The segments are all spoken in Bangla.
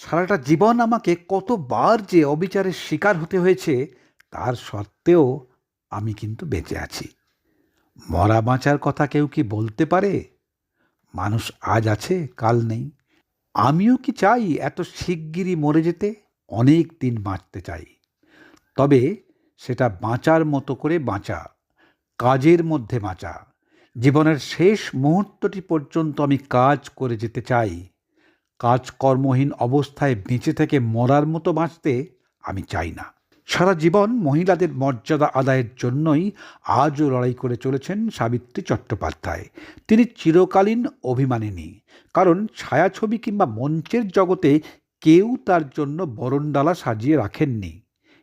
সারাটা জীবন আমাকে কতবার যে অবিচারের শিকার হতে হয়েছে, তার সত্ত্বেও আমি কিন্তু বেঁচে আছি। মরা বাঁচার কথা কেউ কি বলতে পারে? মানুষ আজ আছে, কাল নেই। আমিও কি চাই এত শিগগিরই মরে যেতে? অনেক দিন বাঁচতে চাই। তবে সেটা বাঁচার মতো করে বাঁচা, কাজের মধ্যে বাঁচা। জীবনের শেষ মুহূর্তটি পর্যন্ত আমি কাজ করে যেতে চাই। কাজকর্মহীন অবস্থায় বেঁচে থেকে মরার মতো বাঁচতে আমি চাই না। সারা জীবন মহিলাদের মর্যাদা আদায়ের জন্যই আজও লড়াই করে চলেছেন সাবিত্রী চট্টোপাধ্যায়। তিনি চিরকালীন অভিমানিনী। কারণ ছায়াছবি কিংবা মঞ্চের জগতে কেউ তার জন্য বরণডালা সাজিয়ে রাখেননি।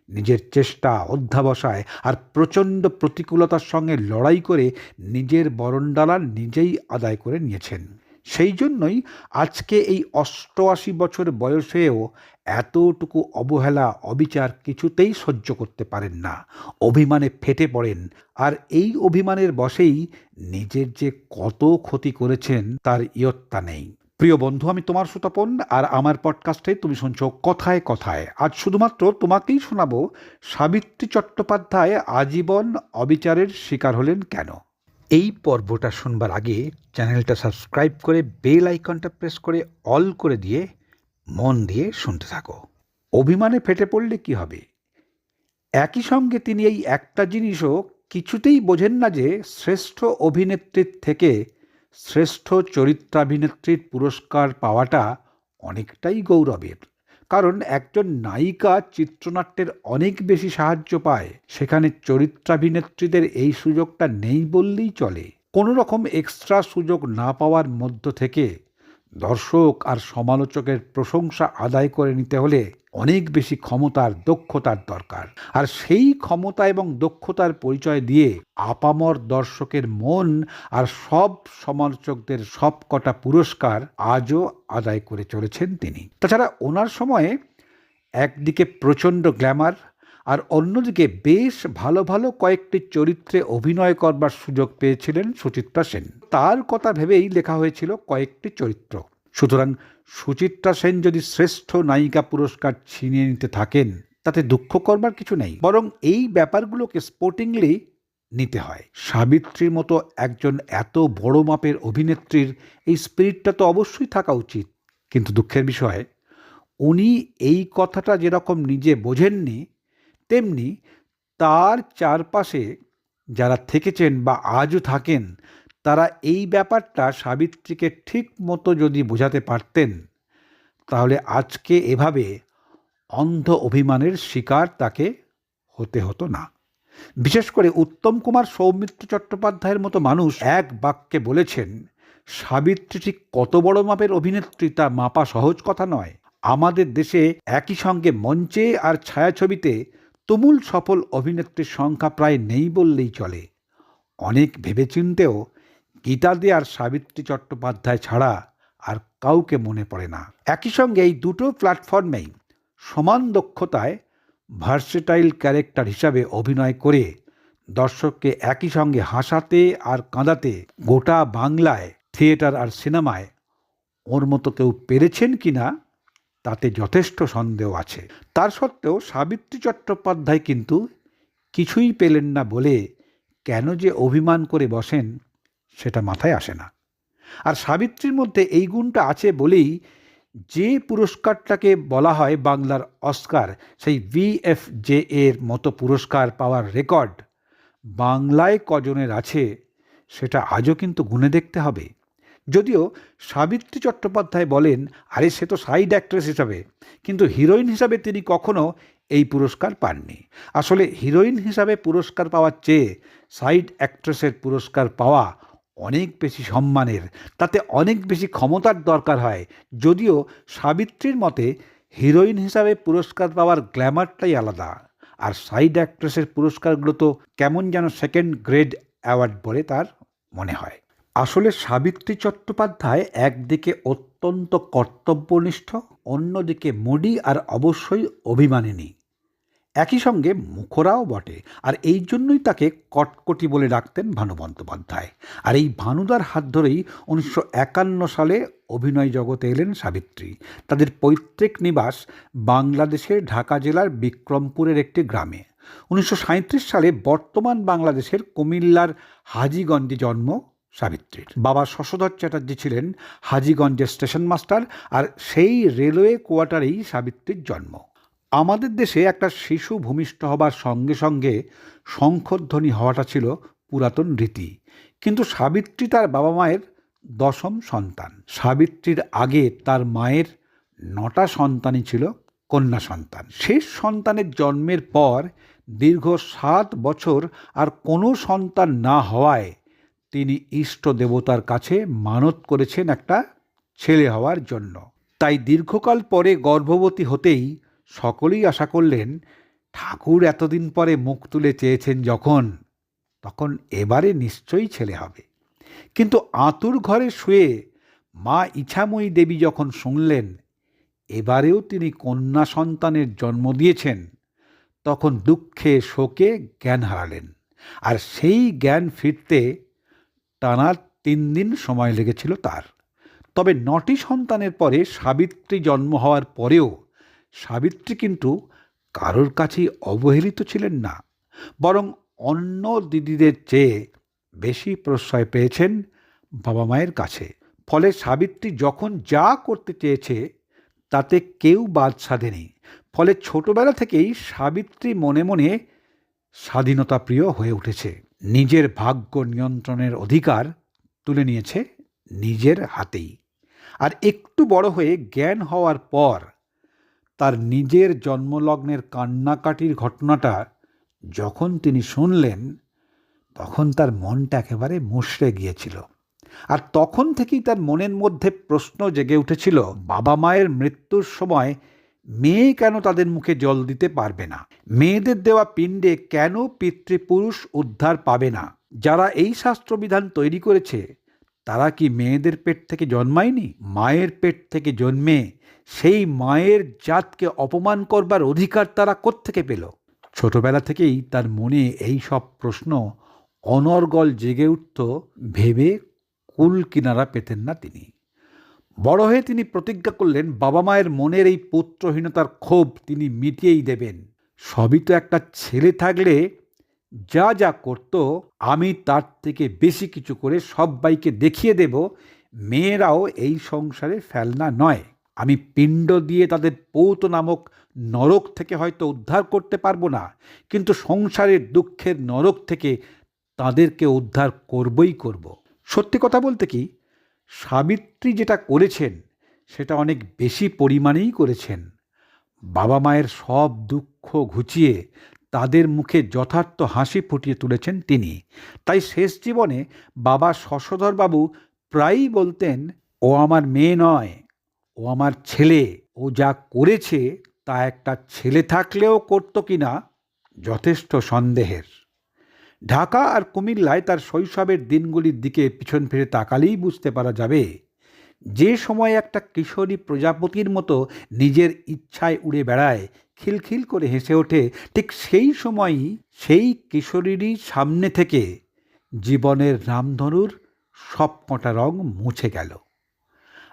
নিজের চেষ্টা অধ্যাবসায় আর প্রচণ্ড প্রতিকূলতার সঙ্গে লড়াই করে নিজের বরণডালা নিজেই আদায় করে নিয়েছেন। সেই জন্যই আজকে এই অষ্টআশি বছর বয়সেও এতটুকু অবহেলা, অবিচার কিছুতেই সহ্য করতে পারেন না। অভিমানে ফেটে পড়েন। আর এই অভিমানের বশেই নিজের যে কত ক্ষতি করেছেন তার ইয়ত্তা নেই। প্রিয় বন্ধু, আমি তোমার সুতপন আর আমার পডকাস্টে তুমি শুনছো কথায় কথায়। আজ শুধুমাত্র তোমাকেই শোনাবো সাবিত্রী চট্টোপাধ্যায় আজীবন অবিচারের শিকার হলেন কেন? এই পর্বটা শুনবার আগে চ্যানেলটা সাবস্ক্রাইব করে বেল আইকনটা প্রেস করে অল করে দিয়ে মন দিয়ে শুনতে থাকো। অভিমানে ফেটে পড়লে কি হবে? একই সঙ্গে তিনি এই একটা জিনিসও কিছুতেই বোঝেন না যে শ্রেষ্ঠ অভিনেত্রীর থেকে শ্রেষ্ঠ চরিত্রাভিনেত্রীর পুরস্কার পাওয়াটা অনেকটাই গৌরবের। কারণ একজন নায়িকা চিত্রনাট্যের অনেক বেশি সাহায্য পায়। সেখানে চরিত্রাভিনেত্রীদের এই সুযোগটা নেই বললেই চলে। কোনো রকম এক্সট্রা সুযোগ না পাওয়ার মধ্য থেকে দর্শক আর সমালোচকের প্রশংসা আদায় করে নিতে হলে অনেক বেশি ক্ষমতার দক্ষতার দরকার। আর সেই ক্ষমতা এবং দক্ষতার পরিচয় দিয়ে আপামর দর্শকের মন আর সব সমালোচকদের সব কটা পুরস্কার আজও আদায় করে চলেছেন তিনি। তাছাড়া ওনার সময়ে একদিকে প্রচণ্ড গ্ল্যামার আর অন্যদিকে বেশ ভালো ভালো কয়েকটি চরিত্রে অভিনয় করবার সুযোগ পেয়েছিলেন সুচিত্রা সেন। তার কথা ভেবেই লেখা হয়েছিল কয়েকটি চরিত্র। সুতরাং সুচিত্রা সেন যদি শ্রেষ্ঠ নায়িকা পুরস্কার ছিনিয়ে নিতে থাকেন, তাতে দুঃখ করবার কিছু নেই, বরং এই ব্যাপারগুলোকে স্পোর্টিংলি নিতে হয়। সাবিত্রীর মতো একজন এত বড় মাপের অভিনেত্রীর এই স্পিরিটটা তো অবশ্যই থাকা উচিত। কিন্তু দুঃখের বিষয়, উনি এই কথাটা যেরকম নিজে বোঝেননি তেমনি তার চারপাশে যারা থেকেছেন বা আজও থাকেন, তারা এই ব্যাপারটা সাবিত্রীকে ঠিক মতো যদি বোঝাতে পারতেন, তাহলে আজকে এভাবে অন্ধ অভিমানের শিকার তাকে হতে হতো না। বিশেষ করে উত্তম কুমার সৌমিত্র চট্টোপাধ্যায়ের মতো মানুষ এক বাক্যে বলেছেন, সাবিত্রী ঠিক কত বড় মাপের অভিনেত্রী তা মাপা সহজ কথা নয়। আমাদের দেশে একই সঙ্গে মঞ্চে আর ছায়াছবিতে তুমুল সফল অভিনেত্রীর সংখ্যা প্রায় নেই বললেই চলে। অনেক ভেবেচিন্তেও গীতা দে আর সাবিত্রী চট্টোপাধ্যায় ছাড়া আর কাউকে মনে পড়ে না। একই সঙ্গে এই দুটো প্ল্যাটফর্মেই সমান দক্ষতায় ভার্সেটাইল ক্যারেক্টার হিসাবে অভিনয় করে দর্শককে একই সঙ্গে হাসাতে আর কাঁদাতে গোটা বাংলায় থিয়েটার আর সিনেমায় ওর মতো কেউ পেরেছেন কি না? তাতে যথেষ্ট সন্দেহ আছে। তার সত্ত্বেও সাবিত্রী চট্টোপাধ্যায় কিন্তু কিছুই পেলেন না বলে কেন যে অভিমান করে বসেন সেটা মাথায় আসে না। আর সাবিত্রীর মধ্যে এই গুণটা আছে বলেই যে পুরস্কারটাকে বলা হয় বাংলার অস্কার, সেই ভিএফজে এর মতো পুরস্কার পাওয়ার রেকর্ড বাংলায় কজনের আছে সেটা আজও কিন্তু গুনে দেখতে হবে। যদিও সাবিত্রী চট্টোপাধ্যায় বলেন, আরে সে তো সাইড অ্যাক্ট্রেস হিসাবে। কিন্তু হিরোইন হিসাবে তিনি কখনো এই পুরস্কার পাননি। আসলে হিরোইন হিসাবে পুরস্কার পাওয়ার চেয়ে সাইড অ্যাক্ট্রেসের পুরস্কার পাওয়া অনেক বেশি সম্মানের, তাতে অনেক বেশি ক্ষমতার দরকার হয়। যদিও সাবিত্রীর মতে, হিরোইন হিসাবে পুরস্কার পাওয়ার গ্ল্যামারটাই আলাদা। আর সাইড অ্যাক্ট্রেসের পুরস্কারগুলো তো কেমন যেন সেকেন্ড গ্রেড অ্যাওয়ার্ড বলে তার মনে হয়। আসলে সাবিত্রী চট্টোপাধ্যায় একদিকে অত্যন্ত কর্তব্যনিষ্ঠ, অন্যদিকে মুডি আর অবশ্যই অভিমানিনী। একই সঙ্গে মুখরাও বটে, আর এই জন্যই তাকে কটকটি বলে ডাকতেন ভানু বন্দ্যোপাধ্যায়। আর এই ভানুদার হাত ধরেই উনিশশো একান্ন সালে অভিনয় জগতে এলেন সাবিত্রী। তাদের পৈতৃক নিবাস বাংলাদেশের ঢাকা জেলার বিক্রমপুরের একটি গ্রামে। উনিশশো সাঁইত্রিশ সালে বর্তমান বাংলাদেশের কুমিল্লার হাজিগঞ্জে জন্ম। সাবিত্রীর। বাবা শশধর চ্যাটার্জি ছিলেন হাজিগঞ্জের স্টেশন মাস্টার আর সেই রেলওয়ে কোয়ার্টারেই সাবিত্রীর জন্ম। আমাদের দেশে একটা শিশু ভূমিষ্ঠ হবার সঙ্গে সঙ্গে শঙ্খধ্বনি হওয়াটা ছিল পুরাতন রীতি। কিন্তু সাবিত্রী তার বাবা মায়ের দশম সন্তান। সাবিত্রীর আগে তার মায়ের নটা সন্তানই ছিল কন্যা সন্তান। শেষ সন্তানের জন্মের পর দীর্ঘ সাত বছর আর কোনো সন্তান না হওয়ায় তিনি ইষ্ট দেবতার কাছে মানত করেছেন একটা ছেলে হওয়ার জন্য। তাই দীর্ঘকাল পরে গর্ভবতী হতেই সকলেই আশা করলেন, ঠাকুর এতদিন পরে মুখ তুলে চেয়েছেন যখন, তখন এবারে নিশ্চয়ই ছেলে হবে। কিন্তু আতুর ঘরে শুয়ে মা ইছাময়ী দেবী যখন শুনলেন, এবারেও তিনি কন্যা সন্তানের জন্ম দিয়েছেন, তখন দুঃখে শোকে জ্ঞান হারালেন। আর সেই জ্ঞান ফিরতে টানা তিন দিন সময় লেগেছিল তার। তবে নটি সন্তানের পরে সাবিত্রী জন্ম হওয়ার পরেও সাবিত্রী কিন্তু কারোর কাছেই অবহেলিত ছিলেন না, বরং অন্য দিদিদের চেয়ে বেশি প্রশ্রয় পেয়েছেন বাবা মায়ের কাছে। ফলে সাবিত্রী যখন যা করতে চেয়েছে, তাতে কেউ বাদ সাধেনি। ফলে ছোটবেলা থেকেই সাবিত্রী মনে মনে স্বাধীনতা প্রিয় হয়ে উঠেছে। নিজের ভাগ্য নিয়ন্ত্রণের অধিকার তুলে নিয়েছে নিজের হাতেই। আর একটু বড় হয়ে জ্ঞান হওয়ার পর তার নিজের জন্মলগ্নের কান্নাকাটির ঘটনাটা যখন তিনি শুনলেন, তখন তার মনটা একেবারে মুষড়ে গিয়েছিল। আর তখন থেকেই তার মনের মধ্যে প্রশ্ন জেগে উঠেছিল, বাবা মায়ের মৃত্যুর সময় মেয়ে কেন তাদের মুখে জল দিতে পারবে না? মেয়েদের দেওয়া পিণ্ডে কেন পিতৃপুরুষ উদ্ধার পাবে না? যারা এই শাস্ত্রবিধান তৈরি করেছে, তারা কি মেয়েদের পেট থেকে জন্মায়নি? মায়ের পেট থেকে জন্মে সেই মায়ের জাতকে অপমান করবার অধিকার তারা কোত্থেকে পেল? ছোটবেলা থেকেই তার মনে এই সব প্রশ্ন অনর্গল জেগে উঠত, ভেবে কুল কিনারা পেতেন না তিনি। বড় হয়ে তিনি প্রতিজ্ঞা করলেন, বাবা মায়ের মনের এই পুত্রহীনতার ক্ষোভ তিনি মিটিয়েই দেবেন। সবই তো একটা ছেলে থাকলে যা যা করত, আমি তার থেকে বেশি কিছু করে সবাইকে দেখিয়ে দেব। মেয়েরাও এই সংসারে ফেলনা নয়। আমি পিণ্ড দিয়ে তাদের পৌত নামক নরক থেকে হয়তো উদ্ধার করতে পারব না, কিন্তু সংসারের দুঃখের নরক থেকে তাদেরকে উদ্ধার করবই করব। সত্যি কথা বলতে কি সাবিত্রী যেটা করেছেন, সেটা অনেক বেশি পরিমাণেই করেছেন। বাবা মায়ের সব দুঃখ ঘুচিয়ে তাদের মুখে যথার্থ হাসি ফুটিয়ে তুলেছেন তিনি। তাই শেষ জীবনে বাবা শশধরবাবু প্রায়ই বলতেন, ও আমার মেয়ে নয়, ও আমার ছেলে, ও যা করেছে তা একটা ছেলে থাকলেও করতো কিনা, যথেষ্ট সন্দেহের। ঢাকা আর কুমিল্লায় তার শৈশবের দিনগুলির দিকে পিছন ফিরে তাকালেই বুঝতে পারা যাবে। যে সময় একটা কিশোরী প্রজাপতির মতো নিজের ইচ্ছায় উড়ে বেড়ায়, খিলখিল করে হেসে ওঠে, ঠিক সেই সময়ই সেই কিশোরীরই সামনে থেকে জীবনের রামধনুর সব কটা রং মুছে গেল।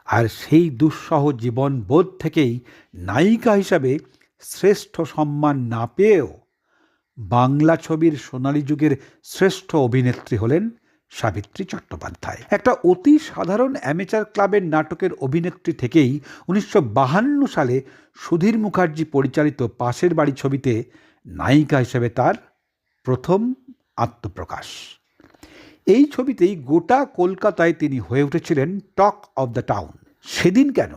আর সেই দুঃসহ জীবন বোধ থেকেই নায়িকা হিসাবে শ্রেষ্ঠ সম্মান না পেয়েও বাংলা ছবির সোনালী যুগের শ্রেষ্ঠ অভিনেত্রী হলেন সাবিত্রী চট্টোপাধ্যায়। একটা অতি সাধারণ অ্যামেচার ক্লাবের নাটকের অভিনেত্রী থেকেই উনিশশো সালে সুধীর মুখার্জি পরিচালিত পাশের বাড়ি ছবিতে নায়িকা হিসেবে তার প্রথম আত্মপ্রকাশ। এই ছবিতেই গোটা কলকাতায় তিনি হয়ে উঠেছিলেন টক অব দ্য টাউন। সেদিন কেন?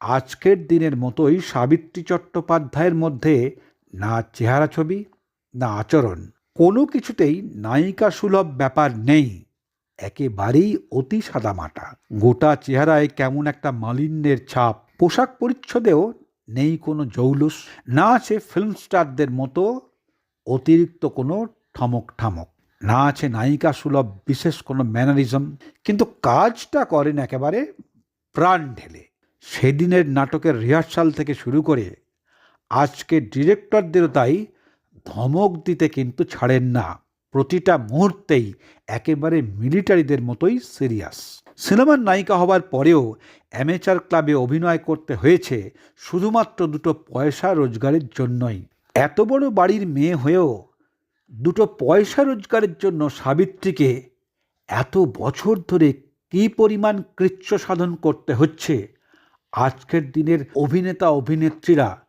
আজকের দিনের মতোই সাবিত্রী চট্টোপাধ্যায়ের মধ্যে না চেহারা ছবি না আচরণ। কোনো কিছুতেই নায়িকা সুলভ ব্যাপার নেই। একেবারেই অতি সাদামাটা গোটা চেহারায় কেমন একটা মালিন্যের ছাপ। পোশাক পরিচ্ছদেও নেই কোনো জৌলুস। না আছে ফিল্ম স্টারদের মতো অতিরিক্ত কোনো ঠমক ঠামক। না আছে নায়িকা সুলভ বিশেষ কোনো ম্যানারিজম কিন্তু কাজটা করেন একেবারে প্রাণ ঢেলে। সেদিনের নাটকের রিহার্সাল থেকে শুরু করে আজকে ডিরেক্টরদেরও তাই ধমক দিতে কিন্তু ছাড়েন না। প্রতিটা মুহূর্তেই একেবারে মিলিটারিদের মতোই সিরিয়াস। সিনেমার নায়িকা হবার পরেও অ্যামেচার ক্লাবে অভিনয় করতে হয়েছে শুধুমাত্র দুটো পয়সা রোজগারের জন্যই। এত বড় বাড়ির মেয়ে হয়েও দুটো পয়সা রোজগারের জন্য সাবিত্রীকে এত বছর ধরে কী পরিমাণ কৃচ্ছ সাধন করতে হচ্ছে? আজকের দিনের অভিনেতা অভিনেত্রীরা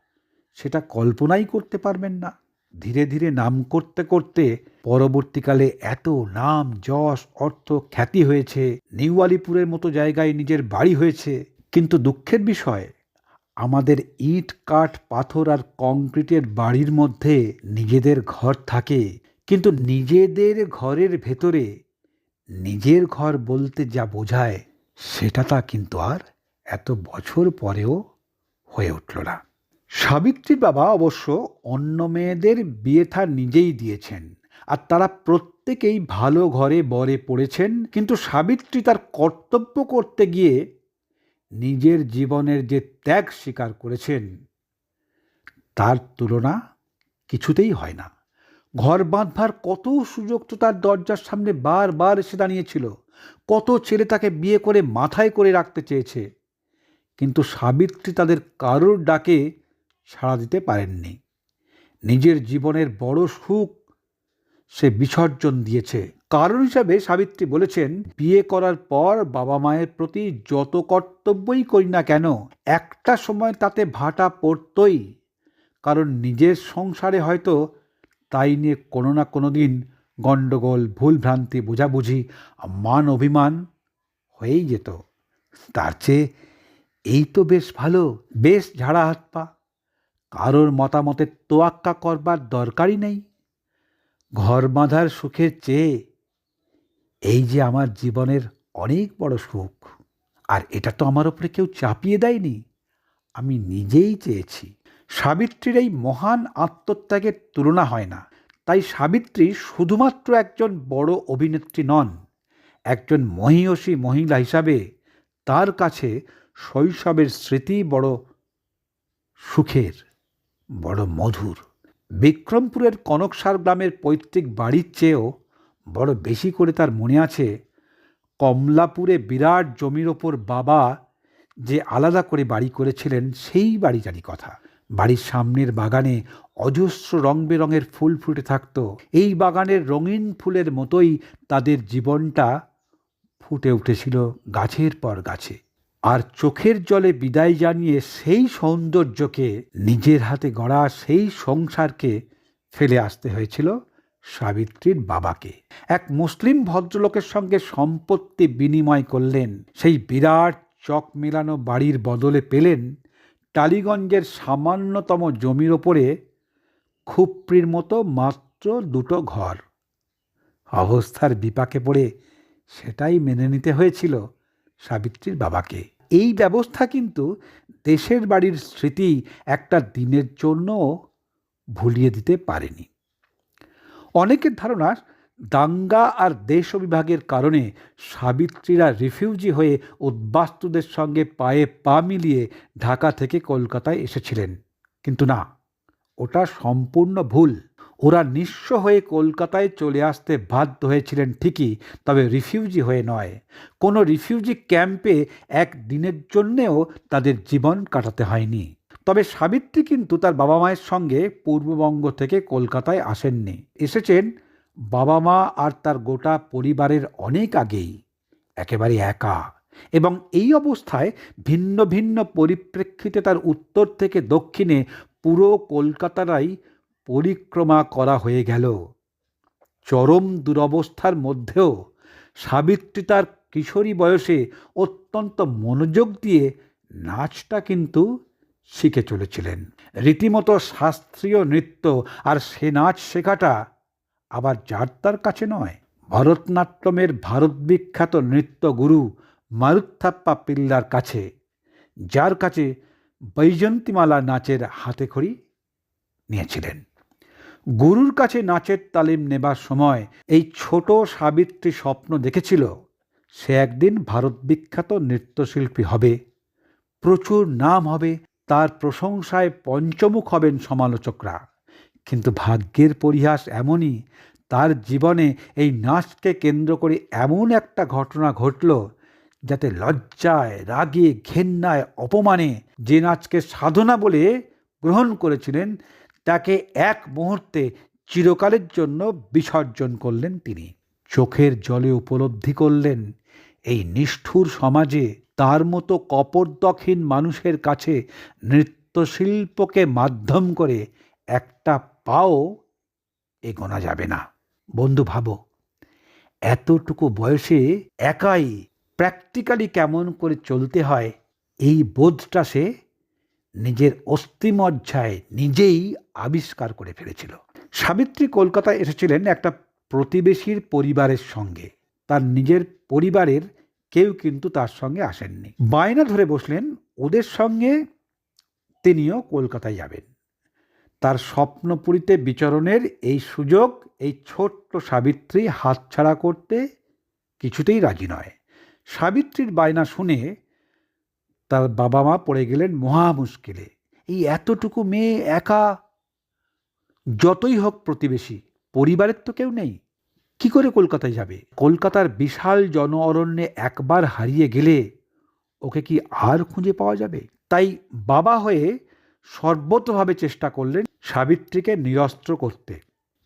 সেটা কল্পনাই করতে পারবেন না। ধীরে ধীরে নাম করতে করতে পরবর্তীকালে এত নাম, যশ, অর্থ খ্যাতি হয়েছে। নিউ আলিপুরের মতো জায়গায় নিজের বাড়ি হয়েছে। কিন্তু দুঃখের বিষয়, আমাদের ইট, কাঠ, পাথর আর কংক্রিটের বাড়ির মধ্যে নিজেদের ঘর থাকে। কিন্তু নিজেদের ঘরের ভেতরে নিজের ঘর বলতে যা বোঝায়, সেটা তা কিন্তু আর এত বছর পরেও হয়ে উঠল না। সাবিত্রীর বাবা অবশ্য অন্য মেয়েদের বিয়ে থা নিজেই দিয়েছেন আর তারা প্রত্যেকেই ভালো ঘরে বরে পড়েছেন, কিন্তু সাবিত্রী তার কর্তব্য করতে গিয়ে নিজের জীবনের যে ত্যাগ স্বীকার করেছেন, তার তুলনা কিছুতেই হয় না। ঘর বাঁধবার কত সুযোগ তো তার দরজার সামনে বারবার এসে দাঁড়িয়েছিল। কত ছেলে তাকে বিয়ে করে মাথায় করে রাখতে চেয়েছে। কিন্তু সাবিত্রী তাদের কারোর ডাকে সাড়া দিতে পারেননি। নিজের জীবনের বড় সুখ সে বিসর্জন দিয়েছে। কারণ হিসাবে সাবিত্রী বলেছেন, বিয়ে করার পর বাবা মায়ের প্রতি যত কর্তব্যই করি না কেন, একটা সময় তাতে ভাটা পড়তই। কারণ নিজের সংসারে হয়তো তাই নিয়ে কোনো না কোনো দিন গণ্ডগোল, ভুলভ্রান্তি, বোঝাবুঝি মান অভিমান হয়েই যেত। তার চেয়ে এই তো বেশ ভালো, বেশ ঝাড়া হাত পা। কারোর মতামতের তোয়াক্কা করবার দরকারই নেই। ঘর বাঁধার সুখের চেয়ে এই যে আমার জীবনের অনেক বড় সুখ, আর এটা তো আমার ওপরে কেউ চাপিয়ে দেয়নি, আমি নিজেই চেয়েছি। সাবিত্রীর এই মহান আত্মত্যাগের তুলনা হয় না। তাই সাবিত্রী শুধুমাত্র একজন বড় অভিনেত্রী নন, একজন মহিয়সী মহিলা হিসাবে তার কাছে শৈশবের স্মৃতি বড় সুখের। বড় মধুর। বিক্রমপুরের কনকসার গ্রামের পৈতৃক বাড়ির চেয়েও বড় বেশি করে তার মনে আছে কমলাপুরে বিরাট জমির ওপর বাবা যে আলাদা করে বাড়ি করেছিলেন সেই বাড়িটারই কথা। বাড়ির সামনের বাগানে অজস্র রং বেরঙের ফুল ফুটে থাকতো। এই বাগানের রঙিন ফুলের মতোই তাদের জীবনটা ফুটে উঠেছিল গাছের পর গাছে। আর চোখের জলে বিদায় জানিয়ে সেই সৌন্দর্যকে নিজের হাতে গড়া সেই সংসারকে ফেলে আসতে হয়েছিল সাবিত্রীর বাবাকে। এক মুসলিম ভদ্রলোকের সঙ্গে সম্পত্তি বিনিময় করলেন, সেই বিরাট চক মেলানো বাড়ির বদলে পেলেন টালিগঞ্জের সামান্যতম জমির ওপরে খুপড়ির মতো মাত্র দুটো ঘর। অবস্থার বিপাকে পড়ে সেটাই মেনে নিতে হয়েছিল সাবিত্রীর বাবাকে। এই ব্যবস্থা কিন্তু দেশের বাড়ির স্মৃতি একটা দিনের জন্য ভুলিয়ে দিতে পারেনি। অনেকের ধারণা দাঙ্গা আর দেশ বিভাগের কারণে সাবিত্রীরা রিফিউজি হয়ে উদ্বাস্তুদের সঙ্গে পায়ে পা মিলিয়ে ঢাকা থেকে কলকাতায় এসেছিলেন। কিন্তু না, ওটা সম্পূর্ণ ভুল। ওরা নিঃস্ব হয়ে কলকাতায় চলে আসতে বাধ্য হয়েছিলেন ঠিকই, তবে রিফিউজি হয়ে নয়। কোনো রিফিউজি ক্যাম্পে এক দিনের জন্যেও তাদের জীবন কাটাতে হয়নি। তবে সাবিত্রী কিন্তু তার বাবা মায়ের সঙ্গে পূর্ববঙ্গ থেকে কলকাতায় আসেননি। এসেছেন বাবা মা আর তার গোটা পরিবারের অনেক আগেই। একেবারে একা। এবং এই অবস্থায় ভিন্ন ভিন্ন পরিপ্রেক্ষিতে তার উত্তর থেকে দক্ষিণে পুরো কলকাতারাই পরিক্রমা করা হয়ে গেল। চরম দুরবস্থার মধ্যেও সাবিত্রী তার কিশোরী বয়সে অত্যন্ত মনোযোগ দিয়ে নাচটা কিন্তু শিখে চলেছিলেন। রীতিমতো শাস্ত্রীয় নৃত্য আর সে নাচ শেখাটা আবার যার তার কাছে নয়। ভরতনাট্যমের ভারত বিখ্যাত নৃত্যগুরু মারুত্থাপ্পা পিল্লার কাছে, যার কাছে বৈজন্তীমালা নাচের হাতেখড়ি নিয়েছিলেন। গুরুর কাছে নাচের তালিম নেবার সময় এই ছোট সাবিত্রী স্বপ্ন দেখেছিল। সে একদিন ভারত বিখ্যাত নৃত্যশিল্পী হবে। প্রচুর নাম হবে, তার প্রশংসায় পঞ্চমুখ হবেন সমালোচকরা। কিন্তু ভাগ্যের পরিহাস এমনই, তার জীবনে এই নাচকে কেন্দ্র করে এমন একটা ঘটনা ঘটল যাতে লজ্জায়, রাগে, ঘেন্নায়, অপমানে যে নাচকে সাধনা বলে গ্রহণ করেছিলেন তাকে এক মুহূর্তে চিরকালের জন্য বিসর্জন করলেন তিনি। চোখের জলে উপলব্ধি করলেন, এই নিষ্ঠুর সমাজে তার মতো কপর্দকহীন মানুষের কাছে নৃত্যশিল্পকে মাধ্যম করে একটা পাও এগোনা যাবে না। বন্ধু ভাবো, এতটুকু বয়সে একাই প্র্যাকটিক্যালি কেমন করে চলতে হয়, এই বোধটা সে নিজের অস্থিমজ্জায় নিজেই আবিষ্কার করে ফেলেছিল। সাবিত্রী কলকাতায় এসেছিলেন একটা প্রতিবেশীর পরিবারের সঙ্গে। তার নিজের পরিবারের কেউ কিন্তু তার সঙ্গে আসেননি। বায়না ধরে বসলেন, ওদের সঙ্গে তিনিও কলকাতায় যাবেন। তার স্বপ্নপুরীতে বিচরণের এই সুযোগ এই ছোট্ট সাবিত্রী হাতছাড়া করতে কিছুতেই রাজি নয়। সাবিত্রীর বায়না শুনে তার বাবা মা পড়ে গেলেন মহা মুশকিলে। এই এতটুকু মেয়ে একা? যতই হোক প্রতিবেশী, পরিবারের তো কেউ নেই। কি করে কলকাতায় যাবে? কলকাতার বিশাল জন অরণ্যে একবার হারিয়ে গেলে ওকে কি আর খুঁজে পাওয়া যাবে? তাই বাবা হয়ে সর্বতভাবে চেষ্টা করলেন সাবিত্রীকে নিরস্ত্র করতে।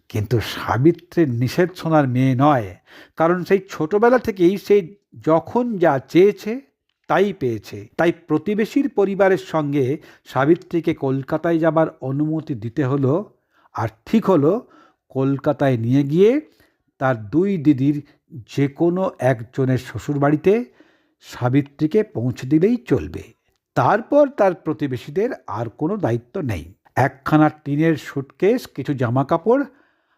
কিন্তু সাবিত্রীর নিষেধ শোনার মেয়ে নয়, কারণ সেই ছোটবেলা থেকেই সে যখন যা চেয়েছে তাই পেয়েছে। তাই প্রতিবেশীর পরিবারের সঙ্গে সাবিত্রীকে কলকাতায় যাবার অনুমতি দিতে হলো আর ঠিক হলো কলকাতায় নিয়ে গিয়ে তার দুই দিদির যে কোনো একজনের শ্বশুরবাড়িতে সাবিত্রীকে পৌঁছে দিলেই চলবে। তারপর তার প্রতিবেশীদের আর কোনো দায়িত্ব নেই। একখানা টিনের সুটকেস, কিছু জামা কাপড়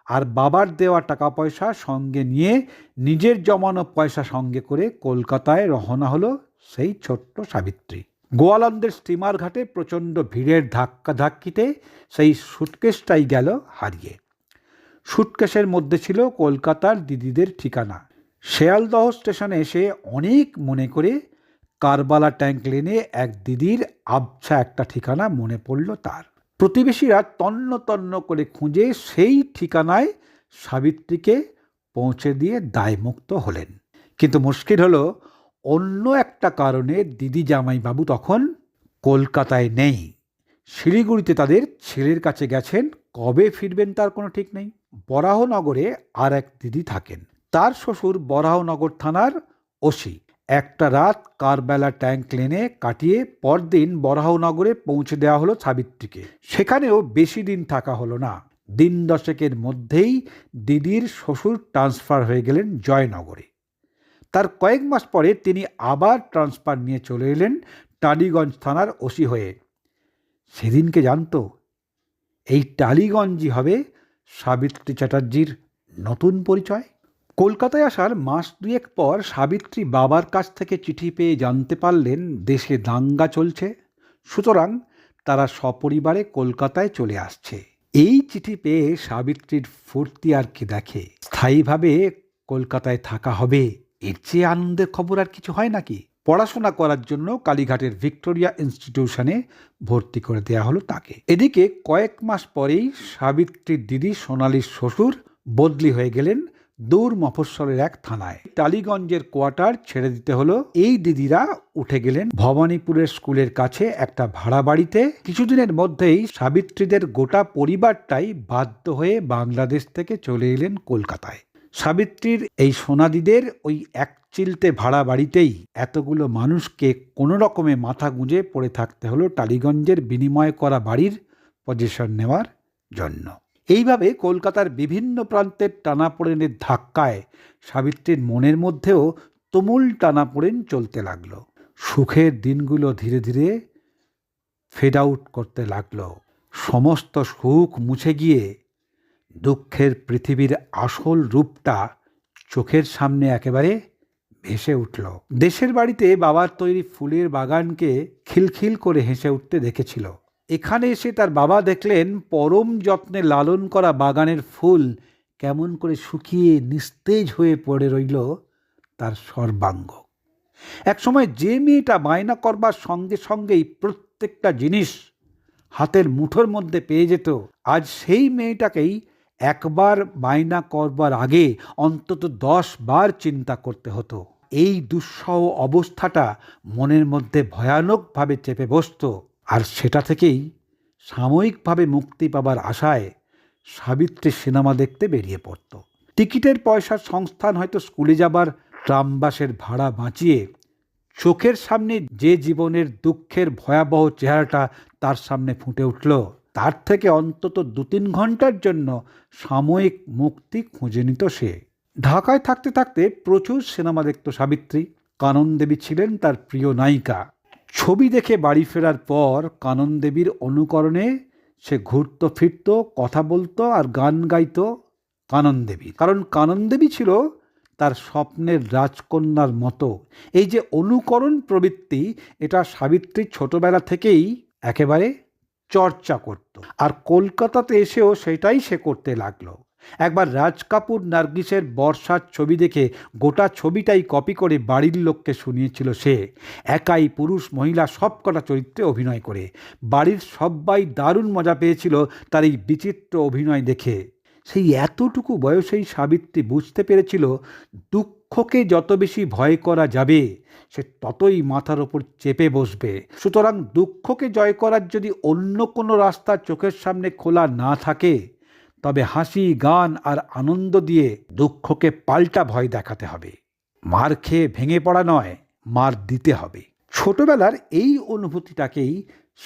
আর বাবার দেওয়া টাকা পয়সা সঙ্গে নিয়ে নিজের জমানো পয়সা সঙ্গে করে কলকাতায় রওনা হলো সেই ছোট্ট সাবিত্রী। গোয়ালন্দের স্টিমার ঘাটে প্রচণ্ড ভিড়ের ধাক্কা ধাক্কিতে সেই সুটকেসটাই গেল হারিয়ে। সুটকেসের মধ্যে ছিল কলকাতার দিদিদের ঠিকানা। শেয়ালদহ স্টেশনে এসে অনেক মনে করে কারবালা ট্যাঙ্ক লেনে এক দিদির আবছা একটা ঠিকানা মনে পড়ল তার। প্রতিবেশীরা তন্ন তন্ন করে খুঁজে সেই ঠিকানায় সাবিত্রীকে পৌঁছে দিয়ে দায়মুক্ত হলেন। কিন্তু মুশকিল হলো অন্য একটা কারণে দিদি জামাইবাবু তখন কলকাতায় নেই। শিলিগুড়িতে তাদের ছেলের কাছে গেছেন, কবে ফিরবেন তার কোনো ঠিক নেই। বরাহনগরে আর এক দিদি থাকেন। তার শ্বশুর বরাহনগর থানার ওসি। একটা রাত কারবেলা ট্যাঙ্ক লেনে কাটিয়ে পরদিন বরাহনগরে পৌঁছে দেওয়া হলো সাবিত্রীকে। সেখানেও বেশি দিন থাকা হলো না। দিন দশেকের মধ্যেই দিদির শ্বশুর ট্রান্সফার হয়ে গেলেন জয়নগরে। তার কয়েক মাস পরে তিনি আবার ট্রান্সফার নিয়ে চলে এলেন টালিগঞ্জ থানার ওসি হয়ে। সেদিনকে জানতো, এই টালিগঞ্জই হবে সাবিত্রী চ্যাটার্জির নতুন পরিচয়। কলকাতায় আসার মাস দুয়েক পর সাবিত্রী বাবার কাছ থেকে চিঠি পেয়ে জানতে পারলেন দেশে দাঙ্গা চলছে, সুতরাং তারা সপরিবারে কলকাতায় চলে আসছে। এই চিঠি পেয়ে সাবিত্রীর ফুর্তি আর কি দেখে। স্থায়ীভাবে কলকাতায় থাকা হবে। এর চেয়ে আনন্দের খবর আর কিছু হয় নাকি? পড়াশোনা করার জন্য কালীঘাটের ভিক্টোরিয়া ইনস্টিটিউশনে ভর্তি করে দেওয়া হলো তাকে। এদিকে কয়েক মাস পরেই সাবিত্রীর দিদি, সোনালীর শ্বশুর বদলি হয়ে গেলেন দূর মফস্বলের এক থানায়। টালিগঞ্জের কোয়ার্টার ছেড়ে দিতে হলো। এই দিদিরা উঠে গেলেন ভবানীপুরের স্কুলের কাছে একটা ভাড়া বাড়িতে। কিছুদিনের মধ্যেই সাবিত্রীদের গোটা পরিবারটাই বাধ্য হয়ে বাংলাদেশ থেকে চলে এলেন কলকাতায়। সাবিত্রীর এই সোনাদিদের ওই এক চিলতে ভাড়া বাড়িতেই এতগুলো মানুষকে কোনো রকমে মাথা গুঁজে পড়ে থাকতে হলো টালিগঞ্জের বিনিময় করা বাড়ির পজিশন নেওয়ার জন্য। এইভাবে কলকাতার বিভিন্ন প্রান্তের টানাপোড়েনের ধাক্কায় সাবিত্রীর মনের মধ্যেও তুমুল টানাপোড়েন চলতে লাগল। সুখের দিনগুলো ধীরে ধীরে ফেড আউট করতে লাগল। সমস্ত সুখ মুছে গিয়ে দুঃখের পৃথিবীর আসল রূপটা চোখের সামনে একেবারে ভেসে উঠল। দেশের বাড়িতে বাবার তৈরি ফুলের বাগানকে খিলখিল করে হেসে উঠতে দেখেছিল। এখানে এসে তার বাবা দেখলেন পরম যত্নে লালন করা বাগানের ফুল কেমন করে শুকিয়ে নিস্তেজ হয়ে পড়ে রইল তার সর্বাঙ্গ। একসময় যে মেয়েটা বায়না করবার সঙ্গে সঙ্গেই প্রত্যেকটা জিনিস হাতের মুঠোর মধ্যে পেয়ে যেত, আজ সেই মেয়েটাকেই একবার বায়না করবার আগে অন্তত দশ বার চিন্তা করতে হতো। এই দুঃসহ অবস্থাটা মনের মধ্যে ভয়ানকভাবে চেপে বসতো। আর সেটা থেকেই সাময়িকভাবে মুক্তি পাবার আশায় সাবিত্রী সিনেমা দেখতে বেরিয়ে পড়ত। টিকিটের পয়সার সংস্থান হয়তো স্কুলে যাবার ট্রামবাসের ভাড়া বাঁচিয়ে চোখের সামনে যে জীবনের দুঃখের ভয়াবহ চেহারাটা তার সামনে ফুটে উঠল। তার থেকে অন্তত দু তিন ঘণ্টার জন্য সাময়িক মুক্তি খুঁজে নিত সে। ঢাকায় থাকতে থাকতে প্রচুর সিনেমা দেখত সাবিত্রী। কানন দেবী ছিলেন তার প্রিয় নায়িকা। ছবি দেখে বাড়ি ফেরার পর কানন দেবীর অনুকরণে সে ঘুরতো, ফিরতো, কথা বলতো আর গান গাইতো কানন দেবী। কারণ কানন দেবী ছিল তার স্বপ্নের রাজকন্যার মতো। এই যে অনুকরণ প্রবৃত্তি, এটা সাবিত্রী ছোটবেলা থেকেই একেবারে চর্চা করত। আর কলকাতাতে এসেও সেটাই সে করতে লাগল। একবার রাজ কাপুর নার্গিসের বর্ষার ছবি দেখে গোটা ছবিটাই কপি করে বাড়ির লোককে শুনিয়েছিল সে। একাই পুরুষ মহিলা সব কটা চরিত্রে অভিনয় করে। বাড়ির সবাই দারুণ মজা পেয়েছিল তার এই বিচিত্র অভিনয় দেখে। সেই এতটুকু বয়সেই সাবিত্রী বুঝতে পেরেছিল দুঃখকে যত বেশি ভয় করা যাবে, সে ততই মাথার ওপর চেপে বসবে। সুতরাং দুঃখকে জয় করার যদি অন্য কোনো রাস্তা চোখের সামনে খোলা না থাকে, তবে হাসি, গান আর আনন্দ দিয়ে দুঃখকে পাল্টা ভয় দেখাতে হবে। মার খেয়ে ভেঙে পড়া নয়, মার দিতে হবে। ছোটবেলার এই অনুভূতিটাকেই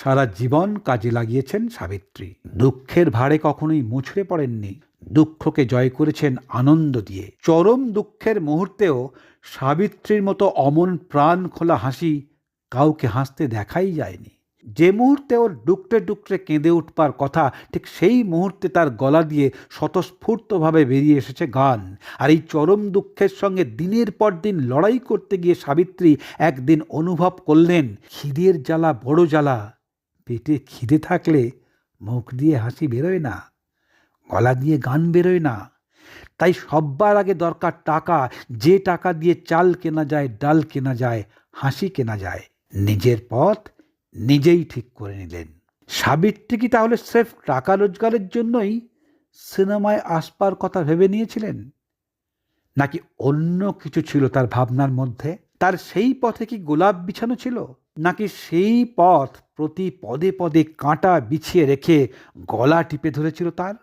সারা জীবন কাজে লাগিয়েছেন সাবিত্রী। দুঃখের ভারে কখনোই মুছড়ে পড়েননি। দুঃখকে জয় করেছেন আনন্দ দিয়ে। চরম দুঃখের মুহূর্তেও সাবিত্রীর মতো অমন প্রাণ খোলা হাসি কাউকে হাসতে দেখাই যায়নি। যে মুহূর্তে ওর ডুকটে ডুকরে কেঁদে উঠবার কথা, ঠিক সেই মুহূর্তে তার গলা দিয়ে স্বতঃস্ফূর্তভাবে বেরিয়ে এসেছে গান। আর এই চরম দুঃখের সঙ্গে দিনের পর দিন লড়াই করতে গিয়ে সাবিত্রী একদিন অনুভব করলেন, খিদের জ্বালা বড় জ্বালা। পেটে খিদে থাকলে মুখ দিয়ে হাসি বেরোয় না, গলা দিয়ে গান বেরোয় না। তাই সব্বার আগে দরকার টাকা, যে টাকা দিয়ে চাল কেনা যায়, ডাল কেনা যায়, হাসি কেনা যায়, নিজের পথ নিজেই ঠিক করে নিলেন। সাবিত্রী কি তাহলে স্রেফ টাকা রোজগারের জন্যই সিনেমায় আসবার কথা ভেবে নিয়েছিলেন? নাকি অন্য কিছু ছিল তার ভাবনার মধ্যে? তার সেই পথে কি গোলাপ বিছানো ছিল? নাকি সেই পথ প্রতি পদে পদে কাঁটা বিছিয়ে রেখে গলা টিপে ধরেছিল তার?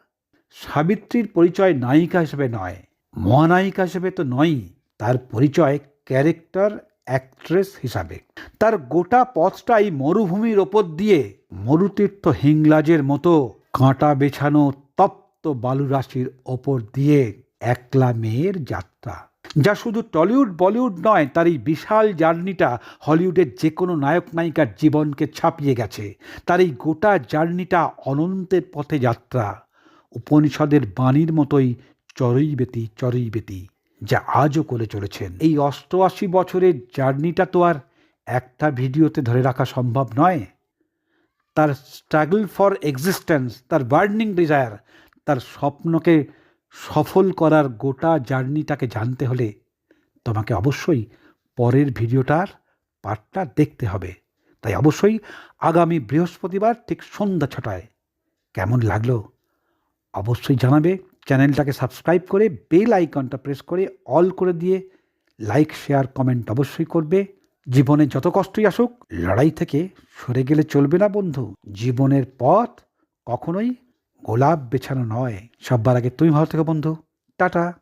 সাবিত্রীর পরিচয় নায়িকা হিসেবে নয়, মহানায়িকা হিসেবে তো নয়ই। তার পরিচয় ক্যারেক্টার, অ্যাক্ট্রেস হিসাবে। তার গোটা পথটাই মরুভূমির ওপর দিয়ে মরুতীর্থ হিংলাজের মতো কাঁটা বেছানো তপ্ত বালুরাশির ওপর দিয়ে একলা মেয়ের যাত্রা। যা শুধু টলিউড, বলিউড নয়, তার এই বিশাল জার্নিটা হলিউডের যে কোনো নায়ক নায়িকার জীবনকে ছাপিয়ে গেছে। তার এই গোটা জার্নিটা অনন্তের পথে যাত্রা। উপনিষদের বাণীর মতোই চরৈবেতি চরৈবেতি, যা আজও করে চলেছেন। এই অষ্টআশি বছরের জার্নিটা তো আর একটা ভিডিওতে ধরে রাখা সম্ভব নয়। তার স্ট্রাগল ফর এক্সিস্টেন্স, তার বার্নিং ডিজায়ার, তার স্বপ্নকে সফল করার গোটা জার্নিটাকে জানতে হলে তোমাকে অবশ্যই পরের ভিডিওটার পার্টটা দেখতে হবে। তাই অবশ্যই আগামী বৃহস্পতিবার ঠিক সন্ধ্যা ছটায়। কেমন লাগল? অবশ্যই জানাবে। চ্যানেলটাকে সাবস্ক্রাইব করে বেল আইকনটা প্রেস করে অল করে দিয়ে লাইক, শেয়ার, কমেন্ট অবশ্যই করবে। জীবনে যত কষ্টই আসুক, লড়াই থেকে সরে গেলে চলবে না বন্ধু। জীবনের পথ কখনোই গোলাপ বেছানো নয়। সব্বার আগে তুমি ভালো থেকো বন্ধু। টাটা।